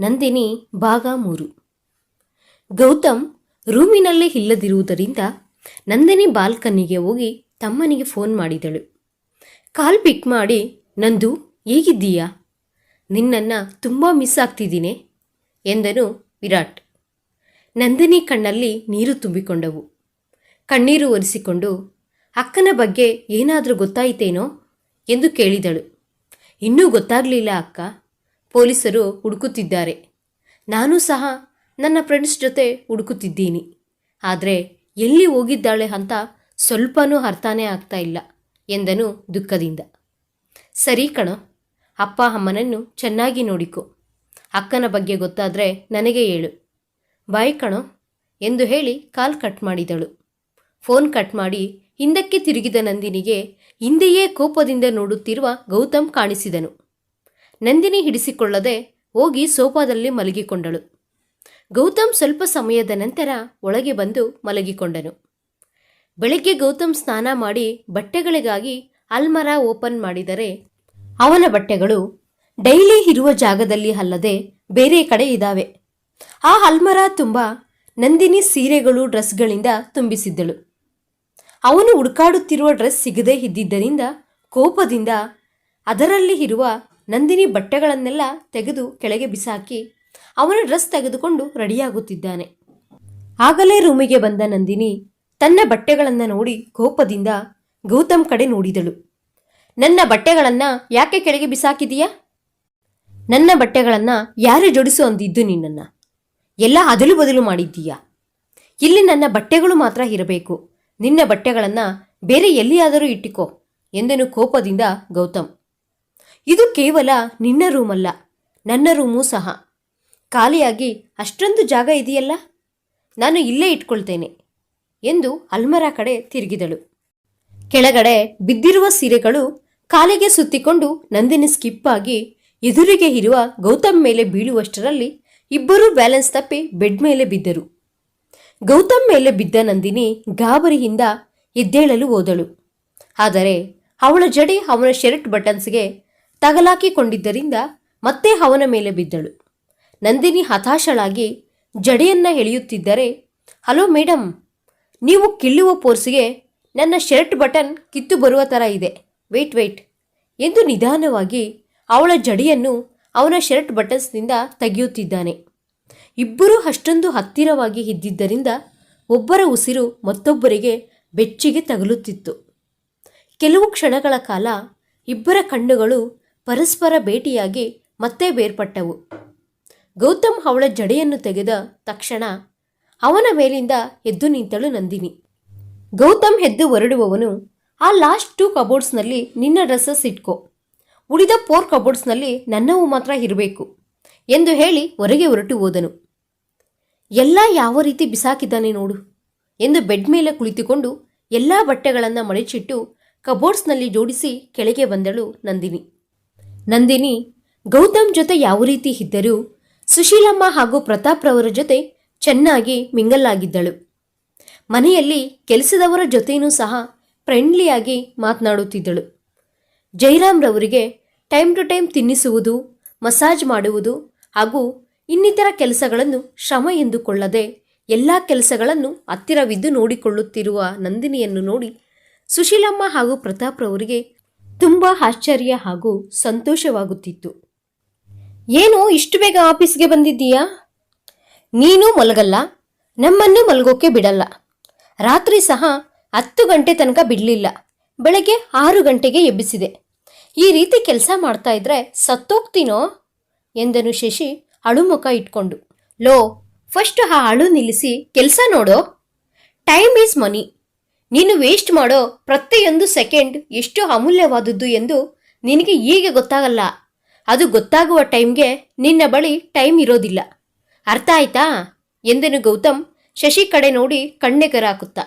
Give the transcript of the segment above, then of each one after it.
ನಂದಿನಿ ಭಾಗ ಮೂರು. ಗೌತಮ್ ರೂಮಿನಲ್ಲೇ ಇಲ್ಲದಿರುವುದರಿಂದ ನಂದಿನಿ ಬಾಲ್ಕನಿಗೆ ಹೋಗಿ ತಮ್ಮನಿಗೆ ಫೋನ್ ಮಾಡಿದಳು. ಕಾಲ್ ಪಿಕ್ ಮಾಡಿ, ನಂದು, ಹೇಗಿದ್ದೀಯಾ? ನಿನ್ನನ್ನು ತುಂಬ ಮಿಸ್ ಆಗ್ತಿದ್ದೀನಿ, ಎಂದನು ವಿರಾಟ್. ನಂದಿನಿ ಕಣ್ಣಲ್ಲಿ ನೀರು ತುಂಬಿಕೊಂಡವು. ಕಣ್ಣೀರು ಒರೆಸಿಕೊಂಡು, ಅಕ್ಕನ ಬಗ್ಗೆ ಏನಾದರೂ ಗೊತ್ತಾಯಿತೇನೋ? ಎಂದು ಕೇಳಿದಳು. ಇನ್ನೂ ಗೊತ್ತಾಗಲಿಲ್ಲ ಅಕ್ಕ. ಪೊಲೀಸರು ಹುಡುಕುತ್ತಿದ್ದಾರೆ. ನಾನು ಸಹ ನನ್ನ ಫ್ರೆಂಡ್ಸ್ ಜೊತೆ ಹುಡುಕುತ್ತಿದ್ದೀನಿ. ಆದರೆ ಎಲ್ಲಿ ಹೋಗಿದ್ದಾಳೆ ಅಂತ ಸ್ವಲ್ಪನೂ ಅರ್ಥನೇ ಆಗ್ತಾ ಇಲ್ಲ ಎಂದನು ದುಃಖದಿಂದ. ಸರಿ ಕಣ, ಅಪ್ಪ ಅಮ್ಮನನ್ನು ಚೆನ್ನಾಗಿ ನೋಡಿಕೊ. ಅಕ್ಕನ ಬಗ್ಗೆ ಗೊತ್ತಾದರೆ ನನಗೆ ಹೇಳು. ಬಾಯ್ ಕಣೋ ಎಂದು ಹೇಳಿ ಕಾಲ್ ಕಟ್ ಮಾಡಿದಳು. ಫೋನ್ ಕಟ್ ಮಾಡಿ ಹಿಂದಕ್ಕೆ ತಿರುಗಿದ ನಂದಿನಿಗೆ ಹಿಂದೆಯೇ ಕೋಪದಿಂದ ನೋಡುತ್ತಿರುವ ಗೌತಮ್ ಕಾಣಿಸಿದನು. ನಂದಿನಿ ಹಿಡಿಸಿಕೊಳ್ಳದೆ ಹೋಗಿ ಸೋಫಾದಲ್ಲಿ ಮಲಗಿಕೊಂಡಳು. ಗೌತಮ್ ಸ್ವಲ್ಪ ಸಮಯದ ನಂತರ ಒಳಗೆ ಬಂದು ಮಲಗಿಕೊಂಡನು. ಬೆಳಗ್ಗೆ ಗೌತಮ್ ಸ್ನಾನ ಮಾಡಿ ಬಟ್ಟೆಗಳಿಗಾಗಿ ಅಲ್ಮರ ಓಪನ್ ಮಾಡಿದರೆ ಅವನ ಬಟ್ಟೆಗಳು ಡೈಲಿ ಇರುವ ಜಾಗದಲ್ಲಿ ಅಲ್ಲದೆ ಬೇರೆ ಕಡೆ ಇದ್ದಾವೆ. ಆ ಅಲ್ಮರ ತುಂಬ ನಂದಿನಿ ಸೀರೆಗಳು, ಡ್ರೆಸ್ಗಳಿಂದ ತುಂಬಿಸಿದ್ದಳು. ಅವನು ಹುಡುಕಾಡುತ್ತಿರುವ ಡ್ರೆಸ್ ಸಿಗದೇ ಇದ್ದಿದ್ದರಿಂದ ಕೋಪದಿಂದ ಅದರಲ್ಲಿ ಇರುವ ನಂದಿನಿ ಬಟ್ಟೆಗಳನ್ನೆಲ್ಲ ತೆಗೆದು ಕೆಳಗೆ ಬಿಸಾಕಿ ಅವನ ಡ್ರೆಸ್ ತೆಗೆದುಕೊಂಡು ರೆಡಿಯಾಗುತ್ತಿದ್ದಾನೆ. ಆಗಲೇ ರೂಮಿಗೆ ಬಂದ ನಂದಿನಿ ತನ್ನ ಬಟ್ಟೆಗಳನ್ನು ನೋಡಿ ಕೋಪದಿಂದ ಗೌತಮ್ ಕಡೆ ನೋಡಿದಳು. ನನ್ನ ಬಟ್ಟೆಗಳನ್ನು ಯಾಕೆ ಕೆಳಗೆ ಬಿಸಾಕಿದೀಯಾ? ನನ್ನ ಬಟ್ಟೆಗಳನ್ನು ಯಾರು ಜೋಡಿಸು ಅಂದಿದ್ದು ನಿನ್ನನ್ನು? ಎಲ್ಲ ಅದಲು ಬದಲು ಮಾಡಿದ್ದೀಯಾ? ಇಲ್ಲಿ ನನ್ನ ಬಟ್ಟೆಗಳು ಮಾತ್ರ ಇರಬೇಕು. ನಿನ್ನ ಬಟ್ಟೆಗಳನ್ನು ಬೇರೆ ಎಲ್ಲಿಯಾದರೂ ಇಟ್ಟಿಕೋ ಎಂದನು ಕೋಪದಿಂದ ಗೌತಮ್. ಇದು ಕೇವಲ ನಿನ್ನ ರೂಮಲ್ಲ, ನನ್ನ ರೂಮೂ ಸಹ. ಖಾಲಿಯಾಗಿ ಅಷ್ಟೊಂದು ಜಾಗ ಇದೆಯಲ್ಲ? ನಾನು ಇಲ್ಲೇ ಇಟ್ಕೊಳ್ತೇನೆ ಎಂದು ಅಲ್ಮರ ಕಡೆ ತಿರುಗಿದಳು. ಕೆಳಗಡೆ ಬಿದ್ದಿರುವ ಸೀರೆಗಳು ಕಾಲಿಗೆ ಸುತ್ತಿಕೊಂಡು ನಂದಿನಿ ಸ್ಕಿಪ್ ಆಗಿ ಎದುರಿಗೆ ಇರುವ ಗೌತಮ್ ಮೇಲೆ ಬೀಳುವಷ್ಟರಲ್ಲಿ ಇಬ್ಬರೂ ಬ್ಯಾಲೆನ್ಸ್ ತಪ್ಪಿ ಬೆಡ್ ಮೇಲೆ ಬಿದ್ದರು. ಗೌತಮ್ ಮೇಲೆ ಬಿದ್ದ ನಂದಿನಿ ಗಾಬರಿಯಿಂದ ಎದ್ದೇಳಲು ಹೋದಳು. ಆದರೆ ಅವಳ ಜಡೆ ಅವನ ಶರ್ಟ್ ಬಟನ್ಸ್ಗೆ ತಗಲಾಕಿಕೊಂಡಿದ್ದರಿಂದ ಮತ್ತೆ ಅವನ ಮೇಲೆ ಬಿದ್ದಳು. ನಂದಿನಿ ಹತಾಶಳಾಗಿ ಜಡೆಯನ್ನ ಎಳೆಯುತ್ತಿದ್ದರೆ, ಹಲೋ ಮೇಡಮ್ ನೀವು ಕಿಳ್ಳುವ ಪೋರ್ಸ್ಗೆ ನನ್ನ ಶರ್ಟ್ ಬಟನ್ ಕಿತ್ತು ಬರುವ ಥರ ಇದೆ. ವೆಯ್ಟ್ ವೆಯ್ಟ್ ಎಂದು ನಿಧಾನವಾಗಿ ಅವಳ ಜಡೆಯನ್ನು ಅವನ ಶರ್ಟ್ ಬಟನ್ಸ್ನಿಂದ ತೆಗೆಯುತ್ತಿದ್ದಾನೆ. ಇಬ್ಬರೂ ಅಷ್ಟೊಂದು ಹತ್ತಿರವಾಗಿ ಇದ್ದಿದ್ದರಿಂದ ಒಬ್ಬರ ಉಸಿರು ಮತ್ತೊಬ್ಬರಿಗೆ ಬೆಚ್ಚಿಗೆ ತಗಲುತ್ತಿತ್ತು. ಕೆಲವು ಕ್ಷಣಗಳ ಕಾಲ ಇಬ್ಬರ ಕಣ್ಣುಗಳು ಪರಸ್ಪರ ಭೇಟಿಯಾಗಿ ಮತ್ತೆ ಬೇರ್ಪಟ್ಟವು. ಗೌತಮ್ ಅವಳ ಜಡೆಯನ್ನು ತೆಗೆದ ತಕ್ಷಣ ಅವನ ಮೇಲಿಂದ ಎದ್ದು ನಿಂತಳು ನಂದಿನಿ. ಗೌತಮ್ ಎದ್ದು ಹೊರಡುವವನು, ಆ ಲಾಸ್ಟ್ ಟೂ ಕಬೋರ್ಡ್ಸ್ನಲ್ಲಿ ನಿನ್ನ ಡ್ರೆಸ್ಸಸ್ ಇಟ್ಕೋ. ಉಳಿದ ಫೋರ್ ಕಬೋರ್ಡ್ಸ್ನಲ್ಲಿ ನನ್ನವು ಮಾತ್ರ ಇರಬೇಕು, ಎಂದು ಹೇಳಿ ಹೊರಗೆ ಹೊರಟು ಹೋದನು. ಎಲ್ಲ ಯಾವ ರೀತಿ ಬಿಸಾಕಿದ್ದಾನೆ ನೋಡು, ಎಂದು ಬೆಡ್ ಮೇಲೆ ಕುಳಿತುಕೊಂಡು ಎಲ್ಲ ಬಟ್ಟೆಗಳನ್ನು ಮಡಚಿಟ್ಟು ಕಬೋರ್ಡ್ಸ್ನಲ್ಲಿ ಜೋಡಿಸಿ ಕೆಳಗೆ ಬಂದಳು ನಂದಿನಿ. ನಂದಿನಿ, ಗೌತಮ್ ಜೊತೆ ಯಾವ ರೀತಿ ಇದ್ದರೂ ಸುಶೀಲಮ್ಮ ಹಾಗೂ ಪ್ರತಾಪ್ ರವರ ಜೊತೆ ಚೆನ್ನಾಗಿ ಮಿಂಗಲ್ ಆಗಿದ್ದಳು ಮನೆಯಲ್ಲಿ ಕೆಲಸದವರ ಜೊತೆಯೂ ಸಹ ಫ್ರೆಂಡ್ಲಿಯಾಗಿ ಮಾತನಾಡುತ್ತಿದ್ದಳು. ಜೈರಾಮ್ ರವರಿಗೆ ಟೈಮ್ ಟು ಟೈಮ್ ತಿನ್ನಿಸುವುದು, ಮಸಾಜ್ ಮಾಡುವುದು ಹಾಗೂ ಇನ್ನಿತರ ಕೆಲಸಗಳನ್ನು ಶ್ರಮ ಎಂದುಕೊಳ್ಳದೆ ಎಲ್ಲ ಕೆಲಸಗಳನ್ನು ಹತ್ತಿರವಿದ್ದು ನೋಡಿಕೊಳ್ಳುತ್ತಿರುವ ನಂದಿನಿಯನ್ನು ನೋಡಿ ಸುಶೀಲಮ್ಮ ಹಾಗೂ ಪ್ರತಾಪ್ ರವರಿಗೆ ತುಂಬ ಆಶ್ಚರ್ಯ ಹಾಗೂ ಸಂತೋಷವಾಗುತ್ತಿತ್ತು. ಏನು, ಇಷ್ಟು ಬೇಗ ಆಫೀಸ್ಗೆ ಬಂದಿದ್ದೀಯಾ? ನೀನು ಮಲಗಲ್ಲ, ನಮ್ಮನ್ನು ಮಲಗೋಕೆ ಬಿಡಲ್ಲ. ರಾತ್ರಿ ಸಹ ಹತ್ತು ಗಂಟೆ ತನಕ ಬಿಡಲಿಲ್ಲ. ಬೆಳಗ್ಗೆ ಆರು ಗಂಟೆಗೆ ಎಬ್ಬಿಸಿದೆ. ಈ ರೀತಿ ಕೆಲಸ ಮಾಡ್ತಾ ಇದ್ರೆ ಸತ್ತೋಗ್ತೀನೋ? ಎಂದನು ಶಶಿ ಅಳುಮುಖ ಇಟ್ಕೊಂಡು. ಲೋ, ಫಸ್ಟ್ ಆ ಅಳು ನಿಲ್ಲಿಸಿ ಕೆಲಸ ನೋಡೋ. Time is money. ನೀನು ವೇಸ್ಟ್ ಮಾಡೋ ಪ್ರತಿಯೊಂದು ಸೆಕೆಂಡ್ ಎಷ್ಟು ಅಮೂಲ್ಯವಾದದ್ದು ಎಂದು ನಿನಗೆ ಈಗ ಗೊತ್ತಾಗಲ್ಲ. ಅದು ಗೊತ್ತಾಗುವ ಟೈಮ್ಗೆ ನಿನ್ನ ಬಳಿ ಟೈಮ್ ಇರೋದಿಲ್ಲ. ಅರ್ಥ ಆಯ್ತಾ? ಎಂದನು ಗೌತಮ್ ಶಶಿ ಕಡೆ ನೋಡಿ ಕಣ್ಣೆಗರಾಕುತ್ತಾ.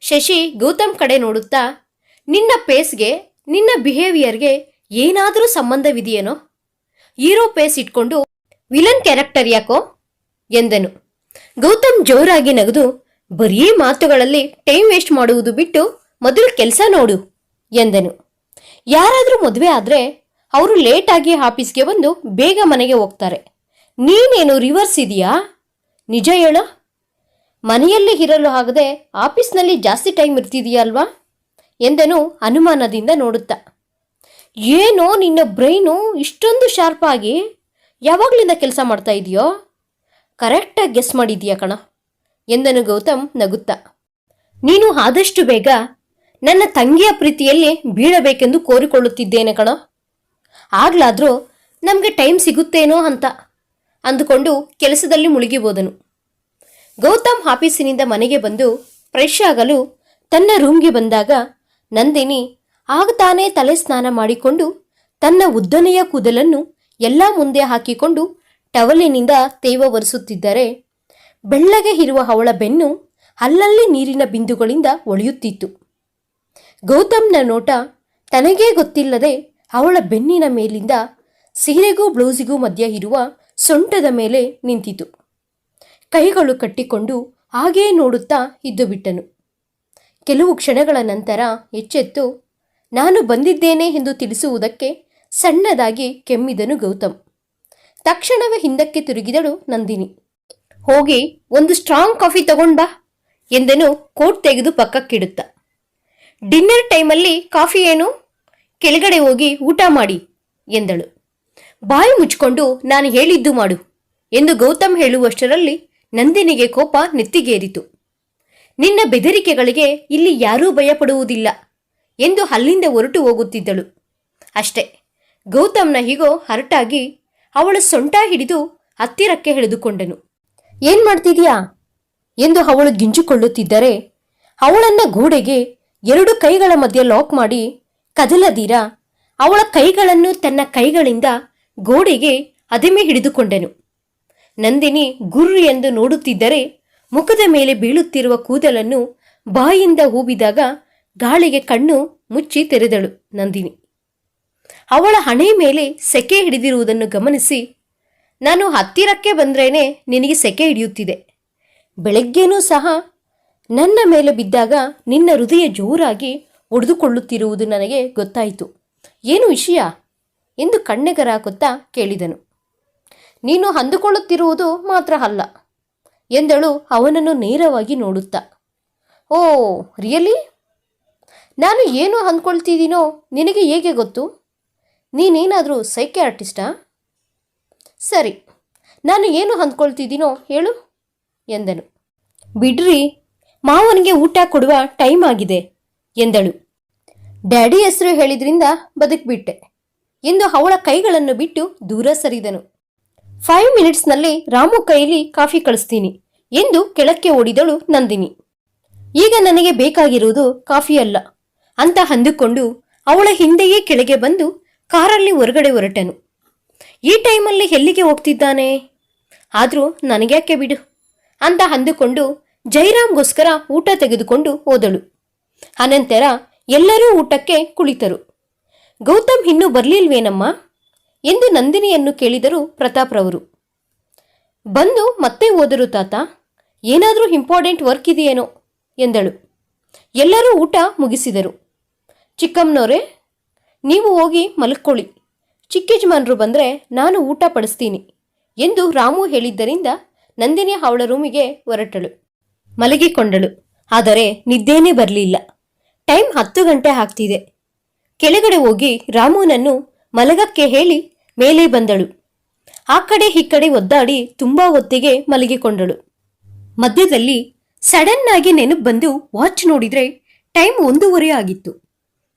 ಶಶಿ ಗೌತಮ್ ಕಡೆ ನೋಡುತ್ತಾ, ನಿನ್ನ ಪೇಸ್ಗೆ ನಿನ್ನ ಬಿಹೇವಿಯರ್ಗೆ ಏನಾದರೂ ಸಂಬಂಧವಿದೆಯೇನೋ? ಹೀರೋ ಪೇಸ್ ಇಟ್ಕೊಂಡು ವಿಲನ್ ಕ್ಯಾರೆಕ್ಟರ್ ಯಾಕೋ? ಎಂದನು. ಗೌತಮ್ ಜೋರಾಗಿ ನಗದು ಬರೀ ಮಾತುಗಳಲ್ಲಿ ಟೈಮ್ ವೇಸ್ಟ್ ಮಾಡುವುದು ಬಿಟ್ಟು ಮೊದಲು ಕೆಲಸ ನೋಡು ಎಂದನು. ಯಾರಾದರೂ ಮದುವೆ ಆದರೆ ಅವರು ಲೇಟಾಗಿ ಆಫೀಸ್ಗೆ ಬಂದು ಬೇಗ ಮನೆಗೆ ಹೋಗ್ತಾರೆ. ನೀನೇನು ರಿವರ್ಸ್ ಇದೆಯಾ? ನಿಜ ಹೇಳ. ಮನೆಯಲ್ಲಿ ಇರಲು ಆಗದೆ ಆಫೀಸ್ನಲ್ಲಿ ಜಾಸ್ತಿ ಟೈಮ್ ಇರ್ತಿದೆಯಲ್ವಾ ಎಂದನು ಅನುಮಾನದಿಂದ ನೋಡುತ್ತಾ. ಏನೋ ನಿನ್ನ ಬ್ರೈನು ಇಷ್ಟೊಂದು ಶಾರ್ಪಾಗಿ ಯಾವಾಗಲಿಂದ ಕೆಲಸ ಮಾಡ್ತಾ ಇದೆಯೋ? ಕರೆಕ್ಟಾಗಿ ಗೆಸ್ ಮಾಡಿದೀಯಾ ಕಣ? ಎಂದನು ಗೌತಮ್ ನಗುತ್ತಾ. ನೀನು ಆದಷ್ಟು ಬೇಗ ನನ್ನ ತಂಗಿಯ ಪ್ರೀತಿಯಲ್ಲಿ ಬೀಳಬೇಕೆಂದು ಕೋರಿಕೊಳ್ಳುತ್ತಿದ್ದೇನೆ ಕಣ. ಆಗ್ಲಾದ್ರೂ ನಮಗೆ ಟೈಮ್ ಸಿಗುತ್ತೇನೋ ಅಂತ ಅಂದುಕೊಂಡು ಕೆಲಸದಲ್ಲಿ ಮುಳುಗಿಬೋದನು ಗೌತಮ್ ಆಫೀಸಿನಿಂದ ಮನೆಗೆ ಬಂದು ಫ್ರೆಶ್ ಆಗಲು ತನ್ನ ರೂಮ್ಗೆ ಬಂದಾಗ ನಂದಿನಿ ಆಗ ತಾನೇ ತಲೆ ಸ್ನಾನ ಮಾಡಿಕೊಂಡು ತನ್ನ ಉದ್ದನೆಯ ಕೂದಲನ್ನು ಎಲ್ಲ ಮುಂದೆ ಹಾಕಿಕೊಂಡು ಟವಲಿನಿಂದ ತೇವ ಒರೆಸುತ್ತಿದ್ದರೆ ಬೆಳ್ಳಗೆ ಇರುವ ಅವಳ ಬೆನ್ನು ಅಲ್ಲಲ್ಲಿ ನೀರಿನ ಬಿಂದುಗಳಿಂದ ಒಳೆಯುತ್ತಿತ್ತು. ಗೌತಮ್ನ ನೋಟ ತನಗೇ ಗೊತ್ತಿಲ್ಲದೆ ಅವಳ ಬೆನ್ನಿನ ಮೇಲಿಂದ ಸೀರೆಗೂ ಬ್ಲೌಸಿಗೂ ಮಧ್ಯ ಇರುವ ಸೊಂಟದ ಮೇಲೆ ನಿಂತಿತು. ಕೈಗಳು ಕಟ್ಟಿಕೊಂಡು ಹಾಗೇ ನೋಡುತ್ತಾ ಇದ್ದು ಬಿಟ್ಟನು. ಕೆಲವು ಕ್ಷಣಗಳ ನಂತರ ಎಚ್ಚೆತ್ತು, ನಾನು ಬಂದಿದ್ದೇನೆ ಎಂದು ತಿಳಿಸುವುದಕ್ಕೆ ಸಣ್ಣದಾಗಿ ಕೆಮ್ಮಿದನು ಗೌತಮ್. ತಕ್ಷಣವೇ ಹಿಂದಕ್ಕೆ ತಿರುಗಿದಳು ನಂದಿನಿ. ಹೋಗಿ ಒಂದು ಸ್ಟ್ರಾಂಗ್ ಕಾಫಿ ತಗೊಂಡ್ ಬಾ ಎಂದನು ಕೋಟ್ ತೆಗೆದು ಪಕ್ಕಕ್ಕಿಡುತ್ತ. ಡಿನ್ನರ್ ಟೈಮಲ್ಲಿ ಕಾಫಿ ಏನು? ಕೆಳಗಡೆ ಹೋಗಿ ಊಟ ಮಾಡಿ ಎಂದಳು. ಬಾಯಿ ಮುಚ್ಕೊಂಡು ನಾನು ಹೇಳಿದ್ದು ಮಾಡು ಎಂದು ಗೌತಮ್ ಹೇಳುವಷ್ಟರಲ್ಲಿ ನಂದಿನಿಗೆ ಕೋಪ ನೆತ್ತಿಗೇರಿತು. ನಿನ್ನ ಬೆದರಿಕೆಗಳಿಗೆ ಇಲ್ಲಿ ಯಾರೂ ಭಯಪಡುವುದಿಲ್ಲ ಎಂದು ಅಲ್ಲಿಂದ ಹೊರಟು ಹೋಗುತ್ತಿದ್ದಳು. ಅಷ್ಟೇ, ಗೌತಮ್ನ ಹೀಗೋ ಹರಟಾಗಿ ಅವಳ ಸೊಂಟ ಹಿಡಿದು ಹತ್ತಿರಕ್ಕೆ ಎಳೆದುಕೊಂಡನು. ಏನ್ ಮಾಡ್ತಿದ್ಯಾ? ಎಂದು ಅವಳು ಗಿಂಜುಕೊಳ್ಳುತ್ತಿದ್ದರೆ ಅವಳನ್ನ ಗೋಡೆಗೆ ಎರಡು ಕೈಗಳ ಮಧ್ಯೆ ಲಾಕ್ ಮಾಡಿ ಕದಲದಿರ ಅವಳ ಕೈಗಳನ್ನು ತನ್ನ ಕೈಗಳಿಂದ ಗೋಡೆಗೆ ಅದಿಮೆ ಹಿಡಿದುಕೊಂಡನು. ನಂದಿನಿ ಗುರ್ರು ಎಂದು ನೋಡುತ್ತಿದ್ದರೆ ಮುಖದ ಮೇಲೆ ಬೀಳುತ್ತಿರುವ ಕೂದಲನ್ನು ಬಾಯಿಂದ ಹೂಬಿದಾಗ ಗಾಳಿಗೆ ಕಣ್ಣು ಮುಚ್ಚಿ ತೆರೆದಳು ನಂದಿನಿ. ಅವಳ ಹಣೆ ಮೇಲೆ ಸೆಕೆ ಹಿಡಿದಿರುವುದನ್ನು ಗಮನಿಸಿ ನಾನು ಹತ್ತಿರಕ್ಕೆ ಬಂದ್ರೇನೆ ನಿನಗೆ ಸೆಕೆ ಹಿಡಿಯುತ್ತಿದೆ. ಬೆಳಗ್ಗೆನೂ ಸಹ ನನ್ನ ಮೇಲೆ ಬಿದ್ದಾಗ ನಿನ್ನ ಹೃದಯ ಜೋರಾಗಿ ಒಡೆದುಕೊಳ್ಳುತ್ತಿರುವುದು ನನಗೆ ಗೊತ್ತಾಯಿತು. ಏನು ವಿಷಯ? ಎಂದು ಕಣ್ಣೆಗರಾಕುತ್ತಾ ಕೇಳಿದನು. ನೀನು ಅಂದುಕೊಳ್ಳುತ್ತಿರುವುದು ಮಾತ್ರ ಅಲ್ಲ ಎಂದಳು ಅವನನ್ನು ನೇರವಾಗಿ ನೋಡುತ್ತಾ. Oh, really? ನಾನು ಏನು ಅಂದ್ಕೊಳ್ತಿದ್ದೀನೋ ನಿನಗೆ ಹೇಗೆ ಗೊತ್ತು? ನೀನೇನಾದರೂ ಸೈಕೆ ಆರ್ಟಿಸ್ಟಾ ಸರಿ, ನಾನು ಏನು ಅಂದ್ಕೊಳ್ತಿದ್ದೀನೋ ಹೇಳು ಎಂದನು. ಬಿಡ್ರಿ, ಮಾವನಿಗೆ ಊಟ ಕೊಡುವ ಟೈಮ್ ಆಗಿದೆ ಎಂದಳು. ಡ್ಯಾಡಿ ಹೆಸರು ಹೇಳಿದ್ರಿಂದ ಬದುಕ್ಬಿಟ್ಟೆ ಎಂದು ಅವಳ ಕೈಗಳನ್ನು ಬಿಟ್ಟು ದೂರ ಸರಿದನು. ಫೈವ್ ಮಿನಿಟ್ಸ್ನಲ್ಲಿ ರಾಮು ಕೈಲಿ ಕಾಫಿ ಕಳಿಸ್ತೀನಿ ಎಂದು ಕೆಳಕ್ಕೆ ಓಡಿದಳು ನಂದಿನಿ. ಈಗ ನನಗೆ ಬೇಕಾಗಿರುವುದು ಕಾಫಿ ಅಲ್ಲ ಅಂತ ಅಂದುಕೊಂಡು ಅವಳ ಹಿಂದೆಯೇ ಕೆಳಗೆ ಬಂದು ಕಾರಲ್ಲಿ ಹೊರಗಡೆ ಹೊರಟನು. ಈ ಟೈಮಲ್ಲಿ ಎಲ್ಲಿಗೆ ಹೋಗ್ತಿದ್ದಾನೆ? ಆದರೂ ನನಗ್ಯಾಕೆ ಬಿಡು? ಅಂತ ಅಂದುಕೊಂಡು ಜೈರಾಮ್ಗೋಸ್ಕರ ಊಟ ತೆಗೆದುಕೊಂಡು ಹೋದಳು. ಅನಂತರ ಎಲ್ಲರೂ ಊಟಕ್ಕೆ ಕುಳಿತರು. ಗೌತಮ್ ಇನ್ನೂ ಬರಲಿಲ್ವೇನಮ್ಮ? ಎಂದು ನಂದಿನಿಯನ್ನು ಕೇಳಿದರು ಪ್ರತಾಪ್ರವರು. ಬಂದು ಮತ್ತೆ ಹೋದರು ತಾತ. ಏನಾದರೂ ಇಂಪಾರ್ಟೆಂಟ್ ವರ್ಕ್ ಇದೆಯೇನೋ? ಎಂದಳು. ಎಲ್ಲರೂ ಊಟ ಮುಗಿಸಿದರು. ಚಿಕ್ಕಮ್ಮನವರೇ, ನೀವು ಹೋಗಿ ಮಲ್ಕೊಳ್ಳಿ. ಚಿಕ್ಕ ಯಜಮಾನರು ಬಂದರೆ ನಾನು ಊಟ ಪಡಿಸ್ತೀನಿ ಎಂದು ರಾಮು ಹೇಳಿದ್ದರಿಂದ ನಂದಿನಿ ಅವಳ ರೂಮಿಗೆ ಹೊರಟಳು, ಮಲಗಿಕೊಂಡಳು. ಆದರೆ ನಿದ್ದೇನೇ ಬರಲಿಲ್ಲ. ಟೈಮ್ ಹತ್ತು ಗಂಟೆ ಆಗ್ತಿದೆ. ಕೆಳಗಡೆ ಹೋಗಿ ರಾಮುನನ್ನು ಮಲಗಕ್ಕೆ ಹೇಳಿ ಮೇಲೆ ಬಂದಳು. ಆ ಕಡೆ ಈ ಕಡೆ ಒದ್ದಾಡಿ ತುಂಬಾ ಹೊತ್ತಿಗೆ ಮಲಗಿಕೊಂಡಳು. ಮಧ್ಯದಲ್ಲಿ ಸಡನ್ ಆಗಿ ನೆನಪು ಬಂದು ವಾಚ್ ನೋಡಿದ್ರೆ ಟೈಮ್ ಒಂದೂವರೆ ಆಗಿತ್ತು.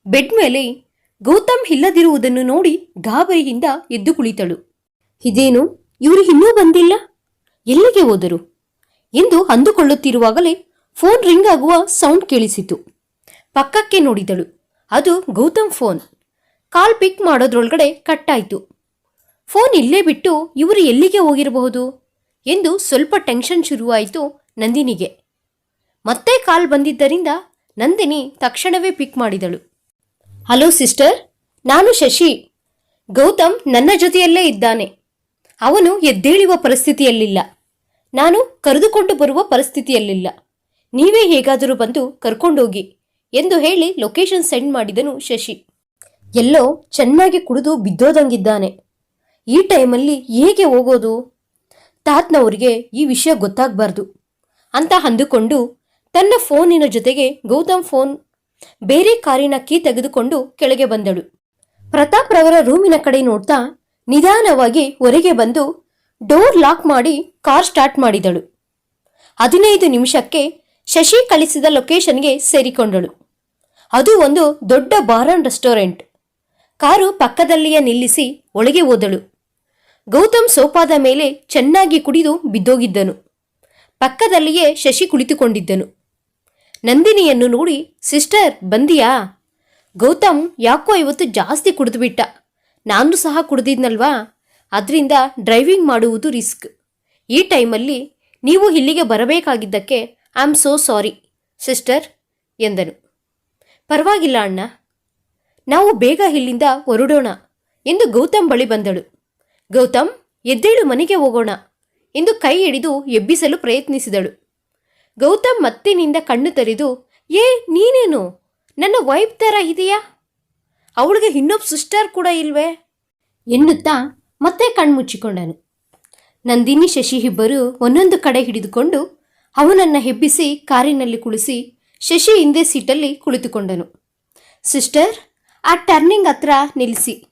ಬೆಡ್ ಮೇಲೆ ಗೌತಮ್ ಇಲ್ಲದಿರುವುದನ್ನು ನೋಡಿ ಗಾಬರಿಯಿಂದ ಎದ್ದು ಕುಳಿತಳು. ಇದೇನು? ಇವರು ಇನ್ನೂ ಬಂದಿಲ್ಲ? ಎಲ್ಲಿಗೆ ಹೋದರು? ಎಂದು ಅಂದುಕೊಳ್ಳುತ್ತಿರುವಾಗಲೇ ಫೋನ್ ರಿಂಗ್ ಆಗುವ ಸೌಂಡ್ ಕೇಳಿಸಿತು. ಪಕ್ಕಕ್ಕೆ ನೋಡಿದಳು. ಅದು ಗೌತಮ್ ಫೋನ್. ಕಾಲ್ ಪಿಕ್ ಮಾಡೋದ್ರೊಳಗಡೆ ಕಟ್ಟಾಯಿತು. ಫೋನ್ ಇಲ್ಲೇ ಬಿಟ್ಟು ಇವರು ಎಲ್ಲಿಗೆ ಹೋಗಿರಬಹುದು? ಎಂದು ಸ್ವಲ್ಪ ಟೆನ್ಷನ್ ಶುರುವಾಯಿತು ನಂದಿನಿಗೆ. ಮತ್ತೆ ಕಾಲ್ ಬಂದಿದ್ದರಿಂದ ನಂದಿನಿ ತಕ್ಷಣವೇ ಪಿಕ್ ಮಾಡಿದಳು. ಹಲೋ ಸಿಸ್ಟರ್, ನಾನು ಶಶಿ. ಗೌತಮ್ ನನ್ನ ಜೊತೆಯಲ್ಲೇ ಇದ್ದಾನೆ. ಅವನು ಎದ್ದೇಳುವ ಪರಿಸ್ಥಿತಿಯಲ್ಲಿಲ್ಲ. ನಾನು ಕರೆದುಕೊಂಡು ಬರುವ ಪರಿಸ್ಥಿತಿಯಲ್ಲಿಲ್ಲ. ನೀವೇ ಹೇಗಾದರೂ ಬಂದು ಕರ್ಕೊಂಡೋಗಿ ಎಂದು ಹೇಳಿ ಲೊಕೇಶನ್ ಸೆಂಡ್ ಮಾಡಿದನು ಶಶಿ. ಎಲ್ಲೋ ಚೆನ್ನಾಗಿ ಕುಡಿದು ಬಿದ್ದೋದಂಗಿದ್ದಾನೆ. ಈ ಟೈಮಲ್ಲಿ ಹೇಗೆ ಹೋಗೋದು? ತಾತ್ನವರಿಗೆ ಈ ವಿಷಯ ಗೊತ್ತಾಗಬಾರ್ದು. ಅಂತ ಅಂದುಕೊಂಡು ತನ್ನ ಫೋನಿನ ಜೊತೆಗೆ ಗೌತಮ್ ಫೋನ್ ಬೇರೆ ಕಾರಿನ ಕೀ ತೆಗೆದುಕೊಂಡು ಕೆಳಗೆ ಬಂದಳು. ಪ್ರತಾಪ್ ರವರ ರೂಮಿನ ಕಡೆ ನೋಡ್ತಾ ನಿಧಾನವಾಗಿ ಹೊರಗೆ ಬಂದು ಡೋರ್ ಲಾಕ್ ಮಾಡಿ ಕಾರ್ ಸ್ಟಾರ್ಟ್ ಮಾಡಿದಳು. ಹದಿನೈದು ನಿಮಿಷಕ್ಕೆ ಶಶಿ ಕಳಿಸಿದ ಲೊಕೇಶನ್ಗೆ ಸೇರಿಕೊಂಡಳು. ಅದು ಒಂದು ದೊಡ್ಡ ಬಾರನ್ ರೆಸ್ಟೋರೆಂಟ್. ಕಾರು ಪಕ್ಕದಲ್ಲಿಯೇ ನಿಲ್ಲಿಸಿ ಒಳಗೆ ಹೋದಳು. ಗೌತಮ್ ಸೋಪಾದ ಮೇಲೆ ಚೆನ್ನಾಗಿ ಕುಡಿದು ಬಿದ್ದೋಗಿದ್ದನು. ಪಕ್ಕದಲ್ಲಿಯೇ ಶಶಿ ಕುಳಿತುಕೊಂಡಿದ್ದನು. ನಂದಿನಿಯನ್ನು ನೋಡಿ, ಸಿಸ್ಟರ್, ಬಂದಿಯಾ? ಗೌತಮ್, ಯಾಕೋ ಇವತ್ತು ಜಾಸ್ತಿ ಕುಡಿದುಬಿಟ್ಟ. ನಾನು ಸಹ ಕುಡಿದಿದ್ನಲ್ವಾ? ಅದರಿಂದ ಡ್ರೈವಿಂಗ್ ಮಾಡುವುದು ರಿಸ್ಕ್. ಈ ಟೈಮಲ್ಲಿ ನೀವು ಇಲ್ಲಿಗೆ ಬರಬೇಕಾಗಿದ್ದಕ್ಕೆ I am so sorry, sister, ಎಂದನು. ಪರವಾಗಿಲ್ಲ ಅಣ್ಣ. ನಾವು ಬೇಗ ಇಲ್ಲಿಂದ ಹೊರಡೋಣ, ಎಂದು ಗೌತಮ್ ಬಳಿ ಬಂದಳು. ಗೌತಮ್, ಎದ್ದೇಳು ಮನೆಗೆ ಹೋಗೋಣ, ಎಂದು ಕೈ ಹಿಡಿದು ಎಬ್ಬಿಸಲು ಪ್ರಯತ್ನಿಸಿದಳು. ಗೌತಮ್ ಮತ್ತಿನಿಂದ ಕಣ್ಣು ತೆರೆದು, ಏ, ನೀನೇನು? ನನ್ನ ವೈಫ್ ಥರ ಇದೆಯಾ? ಅವಳಿಗೆ ಇನ್ನೊಬ್ಬ ಸಿಸ್ಟರ್ ಕೂಡ ಇಲ್ವೇ? ಎನ್ನುತ್ತಾ ಮತ್ತೆ ಕಣ್ಮುಚ್ಚಿಕೊಂಡನು. ನಂದಿನಿ, ಶಶಿ ಇಬ್ಬರು ಒಂದೊಂದು ಕಡೆ ಹಿಡಿದುಕೊಂಡು ಅವನನ್ನು ಹೆಬ್ಬಿಸಿ ಕಾರಿನಲ್ಲಿ ಕುಳಿಸಿ ಶಶಿ ಹಿಂದೆ ಸೀಟಲ್ಲಿ ಕುಳಿತುಕೊಂಡನು. ಸಿಸ್ಟರ್, ಆ ಟರ್ನಿಂಗ್ ಹತ್ರ ನಿಲ್ಲಿಸಿ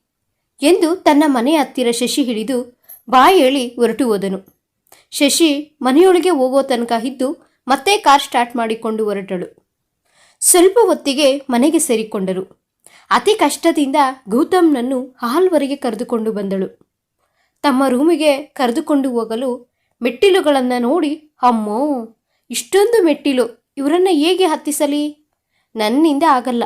ಎಂದು ತನ್ನ ಮನೆಯ ಹತ್ತಿರ ಶಶಿ ಹಿಡಿದು ಬಾಯಿ ಹೇಳಿ ಹೊರಟು ಹೋದನು. ಶಶಿ ಮನೆಯೊಳಗೆ ಹೋಗೋ ತನಕ ಇದ್ದು ಮತ್ತೆ ಕಾರ್ ಸ್ಟಾರ್ಟ್ ಮಾಡಿಕೊಂಡು ಹೊರಟಳು. ಸ್ವಲ್ಪ ಹೊತ್ತಿಗೆ ಮನೆಗೆ ಸೇರಿಕೊಂಡರು. ಅತಿ ಕಷ್ಟದಿಂದ ಗೌತಮ್ನನ್ನು ಹಾಲ್ವರೆಗೆ ಕರೆದುಕೊಂಡು ಬಂದಳು. ತಮ್ಮ ರೂಮಿಗೆ ಕರೆದುಕೊಂಡು ಹೋಗಲು ಮೆಟ್ಟಿಲುಗಳನ್ನು ನೋಡಿ, ಅಮ್ಮೋ, ಇಷ್ಟೊಂದು ಮೆಟ್ಟಿಲು, ಇವರನ್ನು ಹೇಗೆ ಹತ್ತಿಸಲಿ? ನನ್ನಿಂದ ಆಗಲ್ಲ.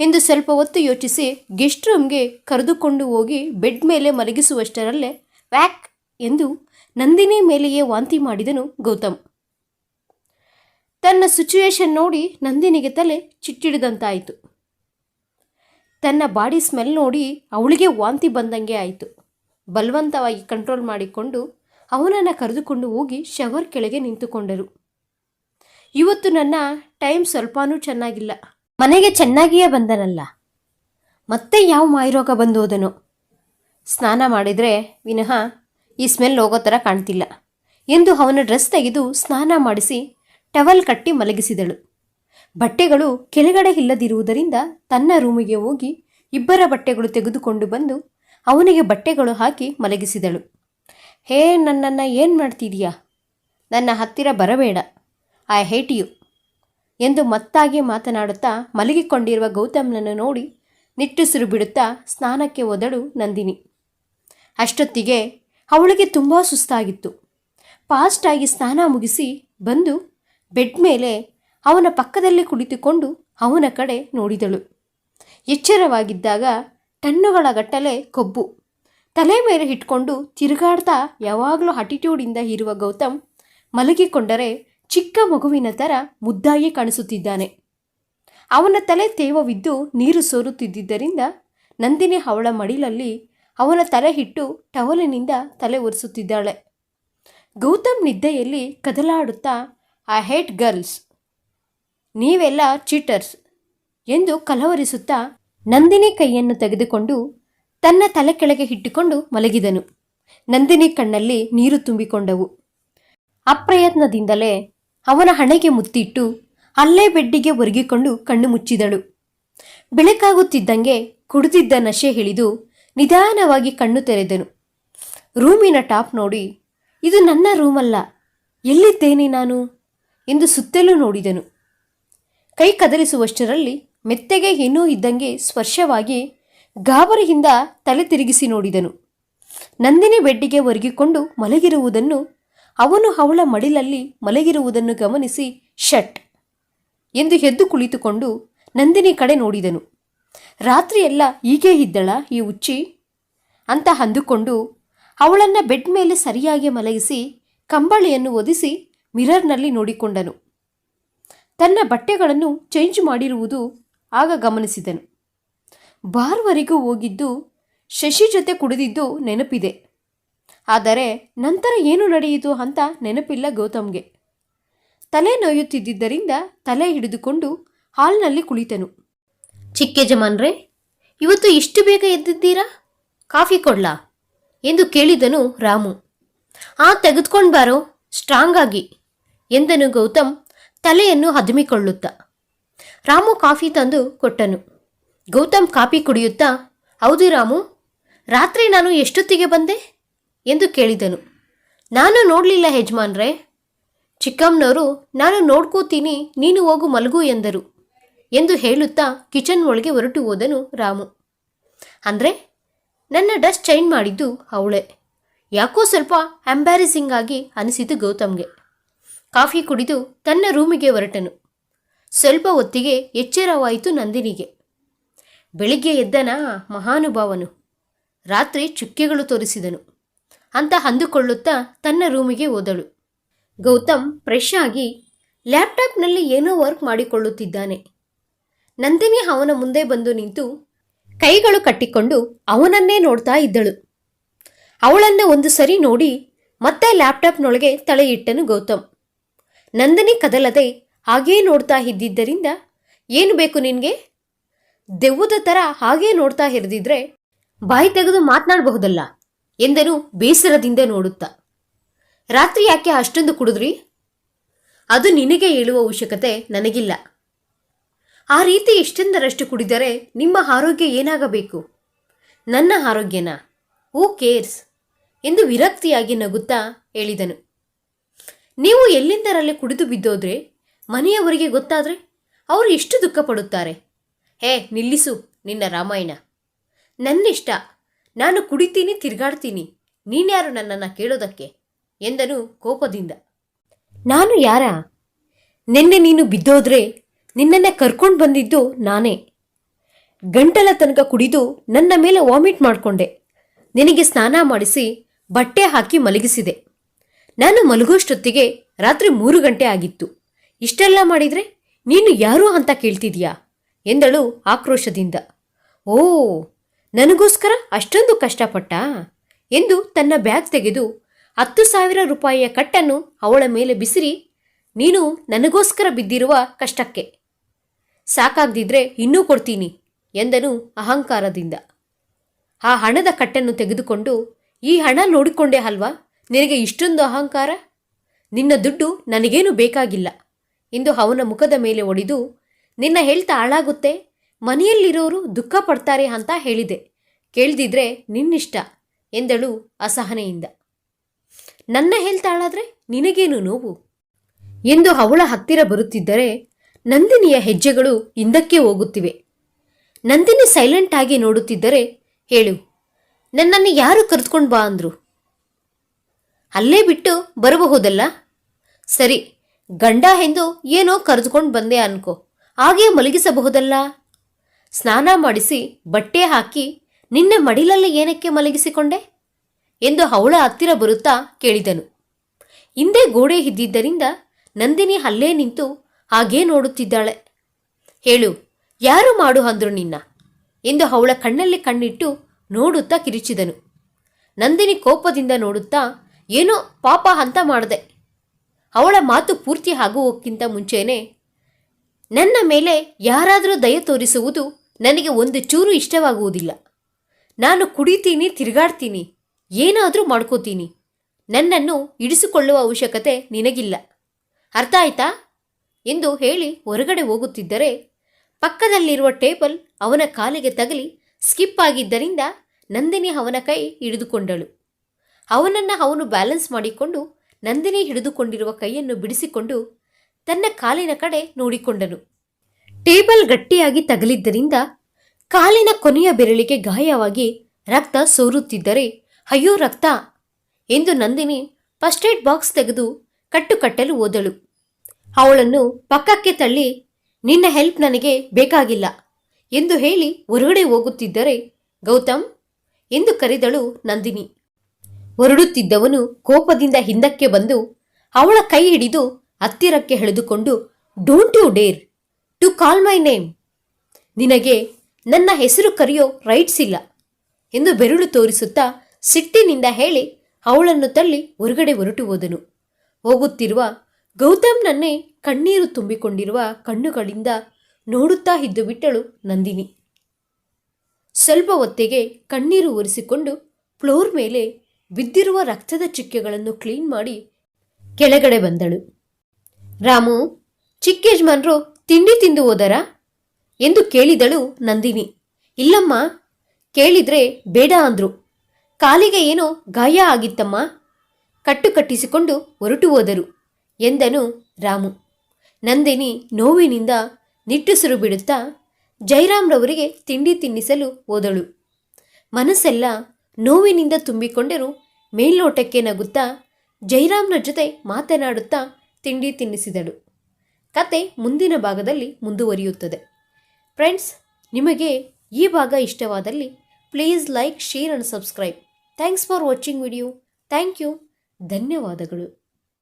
ಎಂದು ಸ್ವಲ್ಪ ಹೊತ್ತು ಯೋಚಿಸಿ ಗೆಸ್ಟ್ ರೂಮ್ಗೆ ಕರೆದುಕೊಂಡು ಹೋಗಿ ಬೆಡ್ ಮೇಲೆ ಮಲಗಿಸುವಷ್ಟರಲ್ಲೇ ವ್ಯಾಕ್ ಎಂದು ನಂದಿನಿ ಮೇಲೆಯೇ ವಾಂತಿ ಮಾಡಿದನು ಗೌತಮ್. ತನ್ನ ಸಿಚುವೇಶನ್ ನೋಡಿ ನಂದಿನಿಗೆ ತಲೆ ಚಿಟ್ಟಿಡಿದಂತಾಯಿತು ತನ್ನ ಬಾಡಿ ಸ್ಮೆಲ್ ನೋಡಿ ಅವಳಿಗೆ ವಾಂತಿ ಬಂದಂಗೆ ಆಯಿತು. ಬಲವಂತವಾಗಿ ಕಂಟ್ರೋಲ್ ಮಾಡಿಕೊಂಡು ಅವನನ್ನು ಕರೆದುಕೊಂಡು ಹೋಗಿ ಶವರ್ ಕೆಳಗೆ ನಿಂತುಕೊಂಡರು. ಇವತ್ತು ನನ್ನ ಟೈಮ್ ಸ್ವಲ್ಪನೂ ಚೆನ್ನಾಗಿಲ್ಲ. ಮನೆಗೆ ಚೆನ್ನಾಗಿಯೇ ಬಂದನಲ್ಲ. ಮತ್ತೆ ಯಾವ ಮಾಯಿರೋಗ ಹೋದನೋ ಸ್ನಾನ ಮಾಡಿದರೆ ವಿನಃ ಈ ಸ್ಮೆಲ್ ಹೋಗೋ ಥರ ಕಾಣ್ತಿಲ್ಲ. ಎಂದು ಅವನ ಡ್ರೆಸ್ ತೆಗೆದು ಸ್ನಾನ ಮಾಡಿಸಿ ಟವಲ್ ಕಟ್ಟಿ ಮಲಗಿಸಿದಳು. ಬಟ್ಟೆಗಳು ಕೆಳಗಡೆ ಇಲ್ಲದಿರುವುದರಿಂದ ತನ್ನ ರೂಮಿಗೆ ಹೋಗಿ ಇಬ್ಬರ ಬಟ್ಟೆಗಳು ತೆಗೆದುಕೊಂಡು ಬಂದು ಅವನಿಗೆ ಬಟ್ಟೆಗಳು ಹಾಕಿ ಮಲಗಿಸಿದಳು. ಹೇ, ನನ್ನನ್ನು ಏನು ಮಾಡ್ತಿದೀಯಾ? ನನ್ನ ಹತ್ತಿರ ಬರಬೇಡ, ಐ ಹೇಟ್ ಯು ಎಂದು ಮತ್ತಾಗಿ ಮಾತನಾಡುತ್ತಾ ಮಲಗಿಕೊಂಡಿರುವ ಗೌತಮ್ನನ್ನು ನೋಡಿ ನಿಟ್ಟುಸಿರು ಬಿಡುತ್ತಾ ಸ್ನಾನಕ್ಕೆ ಒದಳು ನಂದಿನಿ. ಅಷ್ಟೊತ್ತಿಗೆ ಅವಳಿಗೆ ತುಂಬ ಸುಸ್ತಾಗಿತ್ತು. ಫಾಸ್ಟಾಗಿ ಸ್ನಾನ ಮುಗಿಸಿ ಬಂದು ಬೆಡ್ ಮೇಲೆ ಅವನ ಪಕ್ಕದಲ್ಲಿ ಕುಳಿತುಕೊಂಡು ಅವನ ಕಡೆ ನೋಡಿದಳು. ಎಚ್ಚರವಾಗಿದ್ದಾಗ ಟನ್ನುಗಳ ಗಟ್ಟಲೆ ಕೊಬ್ಬು. ತಲೆ ಮೇಲೆ ಇಟ್ಕೊಂಡು ತಿರುಗಾಡ್ತಾ ಯಾವಾಗಲೂ ಅಟಿಟ್ಯೂಡಿಂದ ಇರುವ ಗೌತಮ್ ಮಲಗಿಕೊಂಡರೆ ಚಿಕ್ಕ ಮಗುವಿನ ಥರ ಮುದ್ದಾಗಿ ಕಾಣಿಸುತ್ತಿದ್ದಾನೆ. ಅವನ ತಲೆ ತೇವವಿದ್ದು ನೀರು ಸೋರುತ್ತಿದ್ದರಿಂದ ನಂದಿನಿ ಅವಳ ಮಡಿಲಲ್ಲಿ ಅವನ ತಲೆ ಹಿಟ್ಟು ಟವಲಿನಿಂದ ತಲೆ ಒರೆಸುತ್ತಿದ್ದಾಳೆ. ಗೌತಮ್ ನಿದ್ದೆಯಲ್ಲಿ ಕದಲಾಡುತ್ತಾ ಐ ಹೇಟ್ ಗರ್ಲ್ಸ್ ನೀವೆಲ್ಲ ಚೀಟರ್ಸ್ ಎಂದು ಕಲವರಿಸುತ್ತಾ ನಂದಿನಿ ಕೈಯನ್ನು ತೆಗೆದುಕೊಂಡು ತನ್ನ ತಲೆ ಕೆಳಗೆ ಇಟ್ಟುಕೊಂಡು ಮಲಗಿದನು. ನಂದಿನಿ ಕಣ್ಣಲ್ಲಿ ನೀರು ತುಂಬಿಕೊಂಡವು. ಅಪ್ರಯತ್ನದಿಂದಲೇ ಅವನ ಹಣೆಗೆ ಮುತ್ತಿಟ್ಟು ಅಲ್ಲೇ ಬೆಡ್ಡಿಗೆ ಒರಗಿಕೊಂಡು ಕಣ್ಣು ಮುಚ್ಚಿದಳು. ಬೆಳಕಾಗುತ್ತಿದ್ದಂಗೆ ಕುಡಿದಿದ್ದ ನಶೆ ಹಿಡಿದು ನಿಧಾನವಾಗಿ ಕಣ್ಣು ತೆರೆದನು. ರೂಮಿನ ಟಾಪ್ ನೋಡಿ, ಇದು ನನ್ನ ರೂಮಲ್ಲ. ಎಲ್ಲಿದ್ದೇನೆ ನಾನು? ಎಂದು ಸುತ್ತಲೂ ನೋಡಿದನು. ಕೈ ಕದಲಿಸುವಷ್ಟರಲ್ಲಿ ಮೆತ್ತಗೆ ಇನ್ನೂ ಇದ್ದಂಗೆ ಸ್ಪರ್ಶವಾಗಿ ಗಾಬರಿಯಿಂದ ತಲೆ ತಿರುಗಿಸಿ ನೋಡಿದನು. ನಂದಿನಿ ಬೆಡ್ಡಿಗೆ ಒರಗಿಕೊಂಡು ಮಲಗಿರುವುದನ್ನು, ಅವನು ಅವಳ ಮಡಿಲಲ್ಲಿ ಮಲಗಿರುವುದನ್ನು ಗಮನಿಸಿ ಶಟ್ ಎಂದು ಎದ್ದು ಕುಳಿತುಕೊಂಡು ನಂದಿನಿ ಕಡೆ ನೋಡಿದನು. ರಾತ್ರಿಯೆಲ್ಲ ಹೀಗೆ ಇದ್ದಳ ಈ ಉಚ್ಚಿ ಅಂತ ಅಂದುಕೊಂಡು ಅವಳನ್ನು ಬೆಡ್ ಮೇಲೆ ಸರಿಯಾಗಿ ಮಲಗಿಸಿ, ಕಂಬಳಿಯನ್ನು ಒದಿಸಿ ಮಿರರ್ನಲ್ಲಿ ನೋಡಿಕೊಂಡನು. ತನ್ನ ಬಟ್ಟೆಗಳನ್ನು ಚೇಂಜ್ ಮಾಡಿರುವುದು ಆಗ ಗಮನಿಸಿದನು. ಬಾರ್ವರಿಗೂ ಹೋಗಿದ್ದು ಶಶಿ ಜೊತೆ ಕುಡಿದಿದ್ದು ನೆನಪಿದೆ. ಆದರೆ ನಂತರ ಏನು ನಡೆಯಿತು ಅಂತ ನೆನಪಿಲ್ಲ ಗೌತಮ್ಗೆ. ತಲೆ ನೋಯುತ್ತಿದ್ದರಿಂದ ತಲೆ ಹಿಡಿದುಕೊಂಡು ಹಾಲ್ನಲ್ಲಿ ಕುಳಿತನು. ಚಿಕ್ಕ ಯಜಮಾನ್ರೆ, ಇವತ್ತು ಇಷ್ಟು ಬೇಗ ಎದ್ದಿದ್ದೀರಾ? ಕಾಫಿ ಕೊಡ್ಲಾ? ಎಂದು ಕೇಳಿದನು ರಾಮು. ಆ, ತೆಗೆದುಕೊಂಡು ಬಾರೋ, ಸ್ಟ್ರಾಂಗ್ ಆಗಿ. ಎಂದನು ಗೌತಮ್ ತಲೆಯನ್ನು ಹದುಮಿಕೊಳ್ಳುತ್ತಾ. ರಾಮು ಕಾಫಿ ತಂದು ಕೊಟ್ಟನು. ಗೌತಮ್ ಕಾಫಿ ಕುಡಿಯುತ್ತಾ, ಹೌದು ರಾಮು, ರಾತ್ರಿ ನಾನು ಎಷ್ಟೊತ್ತಿಗೆ ಬಂದೆ? ಎಂದು ಕೇಳಿದನು. ನಾನು ನೋಡಲಿಲ್ಲ ಯಜಮಾನ್ರೇ. ಚಿಕ್ಕಮ್ಮನವರು, ನಾನು ನೋಡ್ಕೋತೀನಿ, ನೀನು ಹೋಗು ಮಲಗು ಎಂದರು. ಎಂದು ಹೇಳುತ್ತಾ ಕಿಚನ್ ಒಳಗೆ ಹೊರಟು ಹೋದನು ರಾಮು. ಅಂದರೆ, ನನ್ನ ಡಸ್ಟ್ ಚೇಂಜ್ ಮಾಡಿದ್ದು ಅವಳೆ. ಯಾಕೋ ಸ್ವಲ್ಪ ಎಂಬ್ಯಾರಿಸಿಂಗ್ ಆಗಿ ಅನಿಸಿತು ಗೌತಮ್ಗೆ. ಕಾಫಿ ಕುಡಿದು ತನ್ನ ರೂಮಿಗೆ ಹೊರಟನು. ಸ್ವಲ್ಪ ಹೊತ್ತಿಗೆ ಎಚ್ಚರವಾಯಿತು ನಂದಿನಿಗೆ. ಬೆಳಿಗ್ಗೆ ಎದ್ದನ ಮಹಾನುಭಾವನು. ರಾತ್ರಿ ಚುಕ್ಕೆಗಳು ತೋರಿಸಿದನು. ಅಂತ ಅಂದುಕೊಳ್ಳುತ್ತಾ ತನ್ನ ರೂಮಿಗೆ ಹೋದಳು. ಗೌತಮ್ ಫ್ರೆಶ್ ಆಗಿ ಲ್ಯಾಪ್ಟಾಪ್ನಲ್ಲಿ ಏನೋ ವರ್ಕ್ ಮಾಡಿಕೊಳ್ಳುತ್ತಿದ್ದಾನೆ. ನಂದಿನಿ ಅವನ ಮುಂದೆ ಬಂದು ನಿಂತು ಕೈಗಳು ಕಟ್ಟಿಕೊಂಡು ಅವನನ್ನೇ ನೋಡ್ತಾ ಇದ್ದಳು. ಅವಳನ್ನು ಒಂದು ಸರಿ ನೋಡಿ ಮತ್ತೆ ಲ್ಯಾಪ್ಟಾಪ್ನೊಳಗೆ ತಲೆಯಿಟ್ಟನು ಗೌತಮ್. ನಂದಿನಿ ಕದಲದೆ ಹಾಗೇ ನೋಡ್ತಾ ಇದ್ದಿದ್ದರಿಂದ ಏನು ಬೇಕು ನಿನಗೆ? ದೆವ್ವದ ಥರ ಹಾಗೇ ನೋಡ್ತಾ ಹಿರಿದಿದ್ರೆ ಬಾಯಿ ತೆಗೆದು ಮಾತನಾಡಬಹುದಲ್ಲ ಎಂದನು ಬೇಸರದಿಂದ ನೋಡುತ್ತಾ. ರಾತ್ರಿ ಯಾಕೆ ಅಷ್ಟೊಂದು ಕುಡಿದ್ರಿ? ಅದು ನಿನಗೆ ಹೇಳುವ ಅವಶ್ಯಕತೆ ನನಗಿಲ್ಲ. ಆ ರೀತಿ ಎಷ್ಟೆಂದರಷ್ಟು ಕುಡಿದರೆ ನಿಮ್ಮ ಆರೋಗ್ಯ ಏನಾಗಬೇಕು? ನನ್ನ ಆರೋಗ್ಯನ? ಹೂ ಕೇರ್ಸ್ ಎಂದು ವಿರಕ್ತಿಯಾಗಿ ನಗುತ್ತಾ ಹೇಳಿದನು. ನೀವು ಎಲ್ಲಿಂದರಲ್ಲಿ ಕುಡಿದು ಬಿದ್ದೋದ್ರೆ? ಮನೆಯವರಿಗೆ ಗೊತ್ತಾದರೆ? ಅವರು ಎಷ್ಟು ದುಃಖ ಪಡುತ್ತಾರೆ ಹೇ, ನಿಲ್ಲಿಸು, ನಿನ್ನ ರಾಮಾಯಣ. ನನ್ನಿಷ್ಟ. ನಾನು ಕುಡಿತೀನಿ, ತಿರುಗಾಡ್ತೀನಿ. ನೀನ್ಯಾರು ನನ್ನನ್ನು ಕೇಳೋದಕ್ಕೆ? ಎಂದನು ಕೋಪದಿಂದ. ನಾನು ಯಾರ? ನಿನ್ನೆ ನೀನು ಬಿದ್ದೋದ್ರೆ ನಿನ್ನನ್ನು ಕರ್ಕೊಂಡು ಬಂದಿದ್ದು ನಾನೇ. ಗಂಟಲ ತನಕ ಕುಡಿದು ನನ್ನ ಮೇಲೆ ವಾಮಿಟ್ ಮಾಡಿಕೊಂಡೆ. ನಿನಗೆ ಸ್ನಾನ ಮಾಡಿಸಿ ಬಟ್ಟೆ ಹಾಕಿ ಮಲಗಿಸಿದೆ. ನಾನು ಮಲಗೋಷ್ಟೊತ್ತಿಗೆ ರಾತ್ರಿ ಮೂರು ಗಂಟೆ ಆಗಿತ್ತು. ಇಷ್ಟೆಲ್ಲ ಮಾಡಿದ್ರೆ ನೀನು ಯಾರು ಅಂತ ಕೇಳ್ತಿದೀಯಾ? ಎಂದಳು ಆಕ್ರೋಶದಿಂದ. ಓ, ನನಗೋಸ್ಕರ ಅಷ್ಟೊಂದು ಕಷ್ಟಪಟ್ಟ? ಎಂದು ತನ್ನ ಬ್ಯಾಗ್ ತೆಗೆದು ಹತ್ತು ಸಾವಿರ ರೂಪಾಯಿಯ ಕಟ್ಟನ್ನು ಅವಳ ಮೇಲೆ ಬಿಸಿರಿ, ನೀನು ನನಗೋಸ್ಕರ ಬಿದ್ದಿರುವ ಕಷ್ಟಕ್ಕೆ. ಸಾಕಾಗ್ದಿದ್ರೆ ಇನ್ನೂ ಕೊಡ್ತೀನಿ, ಎಂದನು ಅಹಂಕಾರದಿಂದ. ಆ ಹಣದ ಕಟ್ಟನ್ನು ತೆಗೆದುಕೊಂಡು ಈ ಹಣ ನೋಡಿಕೊಂಡೆ ಅಲ್ವಾ? ನಿನಗೆ ಇಷ್ಟೊಂದು ಅಹಂಕಾರ? ನಿನ್ನ ದುಡ್ಡು ನನಗೇನು ಬೇಕಾಗಿಲ್ಲ. ಎಂದು ಅವನ ಮುಖದ ಮೇಲೆ ಒಡಿದು, ನಿನ್ನ ಹೆಲ್ತ್ ಹಾಳಾಗುತ್ತೆ, ಮನೆಯಲ್ಲಿರೋರು ದುಃಖ ಪಡ್ತಾರೆ ಅಂತ ಹೇಳಿದೆ. ಕೇಳ್ದಿದ್ರೆ ನಿನ್ನಿಷ್ಟ ಎಂದಳು ಅಸಹನೆಯಿಂದ. ನನ್ನ ಹೆಲ್ತ್ ಹಾಳಾದ್ರೆ ನಿನಗೇನು ನೋವು? ಎಂದು ಅವಳ ಹತ್ತಿರ ಬರುತ್ತಿದ್ದರೆ ನಂದಿನಿಯ ಹೆಜ್ಜೆಗಳು ಹಿಂದಕ್ಕೆ ಹೋಗುತ್ತಿವೆ. ನಂದಿನಿ ಸೈಲೆಂಟ್ ಆಗಿ ನೋಡುತ್ತಿದ್ದರೆ ಹೇಳು, ನನ್ನನ್ನು ಯಾರು ಕರೆದುಕೊಂಡು ಬಾ ಅಂದ್ರು? ಅಲ್ಲೇ ಬಿಟ್ಟು ಬರಬಹುದಲ್ಲ? ಸರಿ, ಗಂಡ ಎಂದು ಏನೋ ಕರೆದುಕೊಂಡು ಬಂದೆ ಅನ್ಕೋ. ಹಾಗೇ ಮಲಗಿಸಬಹುದಲ್ಲ? ಸ್ನಾನ ಮಾಡಿಸಿ ಬಟ್ಟೆ ಹಾಕಿ ನಿನ್ನ ಮಡಿಲಲ್ಲಿ ಏನಕ್ಕೆ ಮಲಗಿಸಿಕೊಂಡೆ? ಎಂದು ಅವಳ ಹತ್ತಿರ ಬರುತ್ತಾ ಕೇಳಿದನು. ಹಿಂದೆ ಗೋಡೆ ಇದ್ದಿದ್ದರಿಂದ ನಂದಿನಿ ಅಲ್ಲೇ ನಿಂತು ಹಾಗೇ ನೋಡುತ್ತಿದ್ದಾಳೆ. ಹೇಳು, ಯಾರು ಮಾಡು ಅಂದ್ರು ನಿನ್ನ? ಎಂದು ಅವಳ ಕಣ್ಣಲ್ಲಿ ಕಣ್ಣಿಟ್ಟು ನೋಡುತ್ತಾ ಕಿರಿಚಿದನು. ನಂದಿನಿ ಕೋಪದಿಂದ ನೋಡುತ್ತಾ ಏನೋ ಪಾಪ ಅಂತ ಮಾಡಿದೆ. ಅವಳ ಮಾತು ಪೂರ್ತಿ ಆಗುವಕ್ಕಿಂತ ಮುಂಚೆನೆ ನನ್ನ ಮೇಲೆ ಯಾರಾದರೂ ದಯ ತೋರಿಸುವುದು ನನಗೆ ಒಂದು ಚೂರು ಇಷ್ಟವಾಗುವುದಿಲ್ಲ. ನಾನು ಕುಡಿತೀನಿ, ತಿರುಗಾಡ್ತೀನಿ, ಏನಾದರೂ ಮಾಡ್ಕೋತೀನಿ. ನನ್ನನ್ನು ಇಡಿಸಿಕೊಳ್ಳುವ ಅವಶ್ಯಕತೆ ನಿನಗಿಲ್ಲ. ಅರ್ಥ ಆಯ್ತಾ? ಎಂದು ಹೇಳಿ ಹೊರಗಡೆ ಹೋಗುತ್ತಿದ್ದರೆ ಪಕ್ಕದಲ್ಲಿರುವ ಟೇಬಲ್ ಅವನ ಕಾಲಿಗೆ ತಗಲಿ ಸ್ಕಿಪ್ ಆಗಿದ್ದರಿಂದ ನಂದಿನಿ ಅವನ ಕೈ ಹಿಡಿದುಕೊಂಡಳು. ಅವನನ್ನು ಅವನು ಬ್ಯಾಲೆನ್ಸ್ ಮಾಡಿಕೊಂಡು ನಂದಿನಿ ಹಿಡಿದುಕೊಂಡಿರುವ ಕೈಯನ್ನು ಬಿಡಿಸಿಕೊಂಡು ತನ್ನ ಕಾಲಿನ ಕಡೆ ನೋಡಿಕೊಂಡನು. ಟೇಬಲ್ ಗಟ್ಟಿಯಾಗಿ ತಗಲಿದ್ದರಿಂದ ಕಾಲಿನ ಕೊನೆಯ ಬೆರಳಿಗೆ ಗಾಯವಾಗಿ ರಕ್ತ ಸೋರುತ್ತಿದ್ದರೆ, ಅಯ್ಯೋ ರಕ್ತ ಎಂದು ನಂದಿನಿ ಫಸ್ಟ್ ಏಡ್ ಬಾಕ್ಸ್ ತೆಗೆದು ಕಟ್ಟುಕಟ್ಟಲು ಓದಳು ಅವಳನ್ನು ಪಕ್ಕಕ್ಕೆ ತಳ್ಳಿ, ನಿನ್ನ ಹೆಲ್ಪ್ ನನಗೆ ಬೇಕಾಗಿಲ್ಲ ಎಂದು ಹೇಳಿ ಹೊರಗಡೆ ಹೋಗುತ್ತಿದ್ದರೆ ಗೌತಮ್ ಎಂದು ಕರೆದಳು ನಂದಿನಿ. ಹೊರಡುತ್ತಿದ್ದವನು ಕೋಪದಿಂದ ಹಿಂದಕ್ಕೆ ಬಂದು ಅವಳ ಕೈ ಹಿಡಿದು ಹತ್ತಿರಕ್ಕೆ ಎಳೆದುಕೊಂಡು don't you dare to call my name ನಿನಗೆ ನನ್ನ ಹೆಸರು ಕರೆಯೋ ರೈಟ್ಸ್ ಇಲ್ಲ ಎಂದು ಬೆರಳು ತೋರಿಸುತ್ತಾ ಸಿಟ್ಟಿನಿಂದ ಹೇಳಿ ಅವಳನ್ನು ತಳ್ಳಿ ಹೊರಗಡೆ ಹೊರಟು ಹೋದನು. ಹೋಗುತ್ತಿರುವ ಗೌತಮ್ನನ್ನೇ ಕಣ್ಣೀರು ತುಂಬಿಕೊಂಡಿರುವ ಕಣ್ಣುಗಳಿಂದ ನೋಡುತ್ತಾ ಇದ್ದು ಬಿಟ್ಟಳು ನಂದಿನಿ. ಸ್ವಲ್ಪ ಹೊತ್ತಿಗೆ ಕಣ್ಣೀರು ಒರೆಸಿಕೊಂಡು ಫ್ಲೋರ್ ಮೇಲೆ ಬಿದ್ದಿರುವ ರಕ್ತದ ಚಿಕ್ಕೆಗಳನ್ನು ಕ್ಲೀನ್ ಮಾಡಿ ಕೆಳಗಡೆ ಬಂದಳು. ರಾಮು, ಚಿಕ್ಕ ಯಜಮಾನ್ರು ತಿಂಡಿ ತಿಂದು ಹೋದರಾ? ಎಂದು ಕೇಳಿದಳು ನಂದಿನಿ. ಇಲ್ಲಮ್ಮ, ಕೇಳಿದ್ರೆ ಬೇಡ ಅಂದ್ರು. ಕಾಲಿಗೆ ಏನೋ ಗಾಯ ಆಗಿತ್ತಮ್ಮ. ಕಟ್ಟು ಕಟ್ಟಿಸಿಕೊಂಡು ಹೊರಟು ಹೋದರು ಎಂದನು ರಾಮು. ನಂದಿನಿ ನೋವಿನಿಂದ ನಿಟ್ಟುಸಿರು ಬಿಡುತ್ತಾ ಜೈರಾಮ್ರವರಿಗೆ ತಿಂಡಿ ತಿನ್ನಿಸಲು ಹೋದಳು. ಮನಸ್ಸೆಲ್ಲ ನೋವಿನಿಂದ ತುಂಬಿಕೊಂಡರೂ ಮೇಲ್ನೋಟಕ್ಕೆ ನಗುತ್ತಾ ಜೈರಾಮ್ನ ಜೊತೆ ಮಾತನಾಡುತ್ತಾ ತಿಂಡಿ ತಿನ್ನಿಸಿದಳು. ಕತೆ ಮುಂದಿನ ಭಾಗದಲ್ಲಿ ಮುಂದುವರಿಯುತ್ತದೆ. ಫ್ರೆಂಡ್ಸ್, ನಿಮಗೆ ಈ ಭಾಗ ಇಷ್ಟವಾದಲ್ಲಿ please like, share and subscribe. Thanks for watching video. Thank you. ಧನ್ಯವಾದಗಳು.